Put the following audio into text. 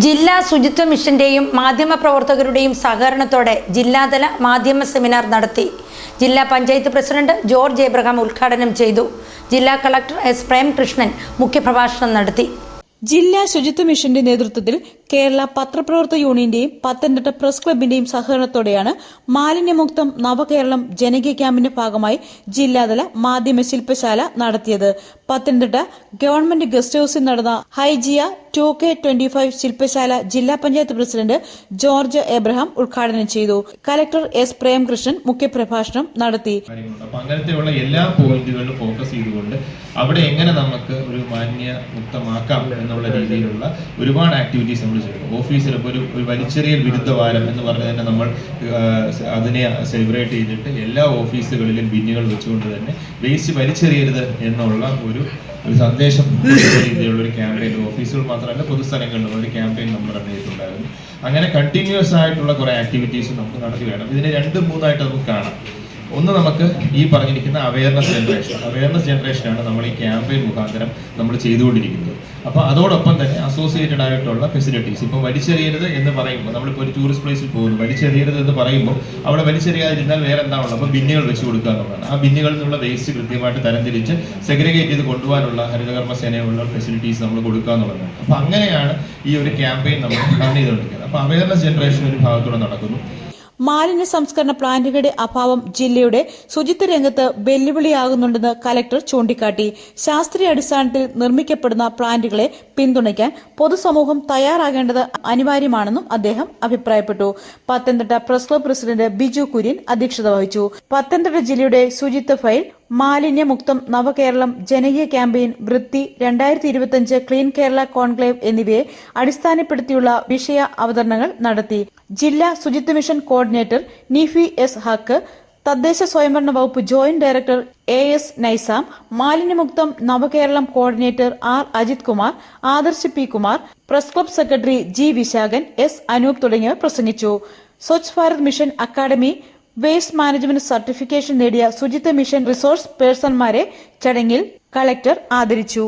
ജില്ലാ ശുചിത്വ മിഷന്റെയും മാധ്യമപ്രവർത്തകരുടെയും സഹകരണത്തോടെ ജില്ലാതല മാധ്യമ സെമിനാർ നടത്തി. ജില്ലാ പഞ്ചായത്ത് പ്രസിഡന്റ് ജോർജ് എബ്രഹാം ഉദ്ഘാടനം ചെയ്തു. ജില്ലാ കളക്ടർ എസ് പ്രേംകൃഷ്ണൻ മുഖ്യപ്രഭാഷണം നടത്തി. ജില്ലാ ശുചിത്വ മിഷന്റെ നേതൃത്വത്തിൽ കേരള പത്രപ്രവർത്തക യൂണിയന്റെയും പത്തനംതിട്ട പ്രസ് ക്ലബിന്റെയും സഹകരണത്തോടെയാണ് മാലിന്യമുക്തം നവകേരളം ജനകീയ ക്യാമ്പിന്റെ ഭാഗമായി ജില്ലാതല മാധ്യമ ശില്പശാല നടത്തിയത്. പത്തനംതിട്ട ഗവൺമെന്റ് ഗസ്റ്റ് ഹൌസിൽ നടന്ന Hygeia two K twenty five ശില്പശാല ജില്ലാ പഞ്ചായത്ത് പ്രസിഡന്റ് ജോർജ് എബ്രഹാം ഉദ്ഘാടനം ചെയ്തു. കലക്ടർ എസ് പ്രേംകൃഷ്ണൻ മുഖ്യപ്രഭാഷണം നടത്തി. അങ്ങനത്തെയുള്ള എല്ലാ പോയിന്റുകളിലും ഫോക്കസ് ചെയ്തുകൊണ്ട് അവിടെ എങ്ങനെ നമുക്ക് ഒരു മാന്യ മുക്തമാക്കാം എന്നുള്ള രീതിയിലുള്ള ഒരുപാട് ആക്ടിവിറ്റീസ് നമ്മൾ ഓഫീസിൽ ഇപ്പോൾ ഒരു വലിച്ചെറിയൽ വിരുദ്ധ വാരം എന്ന് പറഞ്ഞ് തന്നെ നമ്മൾ അതിനെ സെലിബ്രേറ്റ് ചെയ്തിട്ട് എല്ലാ ഓഫീസുകളിലും ബിന്നുകൾ വെച്ചുകൊണ്ട് തന്നെ വേസ്റ്റ് വലിച്ചെറിയരുത് എന്നുള്ള ഒരു ഒരു സന്ദേശം രീതിയിലുള്ള ഒരു ക്യാമ്പയിൻ. ഓഫീസുകൾ മാത്രമല്ല പൊതുസ്ഥലങ്ങളിലും ഒരു ക്യാമ്പയിൻ നമ്മൾ റൺ ചെയ്തിട്ടുണ്ടായിരുന്നു അങ്ങനെ കണ്ടിന്യൂസ് ആയിട്ടുള്ള കുറെ ആക്ടിവിറ്റീസ് നമുക്ക് നടത്തി വേണം. ഇതിനെ രണ്ടും മൂന്നായിട്ട് നമുക്ക് കാണാം. ഒന്ന് നമുക്ക് ഈ പറഞ്ഞിരിക്കുന്ന അവയർനെസ് ജനറേഷൻ അവയർനെസ് ജനറേഷനാണ് നമ്മൾ ഈ ക്യാമ്പയിൻ മുഖാന്തരം നമ്മൾ ചെയ്തുകൊണ്ടിരിക്കുന്നത്. അപ്പോൾ അതോടൊപ്പം തന്നെ അസോസിയേറ്റഡ് ആയിട്ടുള്ള ഫെസിലിറ്റീസ് ഇപ്പോൾ വലിച്ചെറിയരുത് എന്ന് പറയുമ്പോൾ നമ്മളിപ്പോൾ ഒരു ടൂറിസ്റ്റ് പ്ലേസിൽ പോകുന്നു. വലിച്ചെറിയരുത് എന്ന് പറയുമ്പോൾ അവിടെ വലിച്ചെറിയാതിരുന്നാൽ വേറെ എന്താ ഉള്ളത് അപ്പോൾ ബിന്നുകൾ വെച്ച് കൊടുക്കുക എന്നുള്ളതാണ്. ആ ബിന്നുകളിൽ നിന്നുള്ള വേസ്റ്റ് കൃത്യമായിട്ട് തരംതിരിച്ച് സെഗ്രിഗേറ്റ് ചെയ്ത് കൊണ്ടുപോകാനുള്ള ഹരിതകർമ്മ സേനയുള്ള ഫെസിലിറ്റീസ് നമ്മൾ കൊടുക്കുക എന്നുള്ളതാണ്. അപ്പോൾ അങ്ങനെയാണ് ഈ ഒരു ക്യാമ്പയിൻ നമ്മൾ റൺ ചെയ്തുകൊണ്ടിരിക്കുന്നത്. അപ്പോൾ അവയർനെസ് ജനറേഷൻ ഒരു ഭാഗത്തൂടെ നടക്കുന്നു. മാലിന്യ സംസ്കരണ പ്ലാന്റുകളുടെ അഭാവം ജില്ലയുടെ ശുചിത്വ രംഗത്ത് വെല്ലുവിളിയാകുന്നുണ്ടെന്ന് കലക്ടർ ചൂണ്ടിക്കാട്ടി. ശാസ്ത്രീയ അടിസ്ഥാനത്തിൽ നിർമ്മിക്കപ്പെടുന്ന പ്ലാന്റുകളെ പിന്തുണയ്ക്കാൻ പൊതുസമൂഹം തയ്യാറാകേണ്ടത് അനിവാര്യമാണെന്നും അദ്ദേഹം അഭിപ്രായപ്പെട്ടു. Pathanamthitta press club president Biju Kurian അധ്യക്ഷത വഹിച്ചു. പത്തനംതിട്ട ജില്ലയുടെ ശുചിത്വ ഫയൽ മാലിന്യമുക്തം നവകേരളം ജനകീയ ക്യാമ്പയിൻ വൃത്തി രണ്ടായിരത്തി ഇരുപത്തിയഞ്ച് ക്ലീൻ കേരള കോൺക്ലേവ് എന്നിവയെ അടിസ്ഥാനപ്പെടുത്തിയുള്ള വിഷയ അവതരണങ്ങൾ നടത്തി. ജില്ലാ ശുചിത്വ mission coordinator Nifi S Haq തദ്ദേശ സ്വയംഭരണ വകുപ്പ് joint director A S Nizam മാലിന്യമുക്തം Navakeralam coordinator R Ajith Kumar Adarsh P Kumar press club secretary G Vishakhan S Anoop തുടങ്ങിയവർ പ്രസംഗിച്ചു. Swachh Bharat mission academy waste management certification നേടിയ ശുചിത്വ mission resource പേഴ്സൺമാരെ ചടങ്ങിൽ collector ആദരിച്ചു.